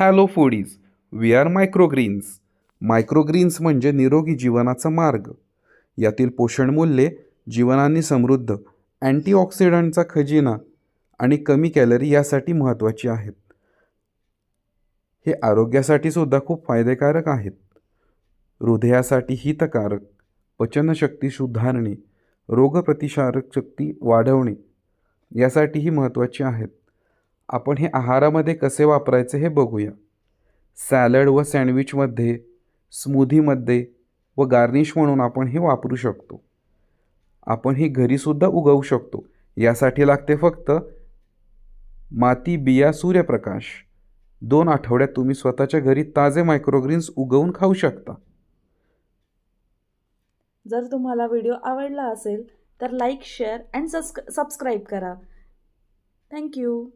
Hello foodies we are microgreens. Microgreens म्हणजे निरोगी जीवनाचा मार्ग. यातील पोषण मूल्ये जीवनाने समृद्ध अँटीऑक्सिडंटचा खजिना आणि कमी कॅलरी यासाठी महत्त्वाची आहेत. हे आरोग्यासाठी सुद्धा खूप फायदेकारक आहेत. हृदयासाठी हितकारक पचनशक्ती सुधारणे रोगप्रतिकारक शक्ती वाढवणे यासाठीही महत्त्वाची आहेत. आपण हे आहारामध्ये कसे वापरायचे हे बघूया. सॅलड व सँडविचमध्ये स्मूदीमध्ये व गार्निश म्हणून आपण हे वापरू शकतो. आपण हे घरीसुद्धा उगवू शकतो. यासाठी लागते फक्त माती बिया सूर्यप्रकाश. दोन आठवड्यात तुम्ही स्वतःच्या घरी ताजे मायक्रोग्रीन्स उगवून खाऊ शकता. जर तुम्हाला व्हिडिओ आवडला असेल तर लाईक शेअर अँड सबस्क्राईब करा. Thank you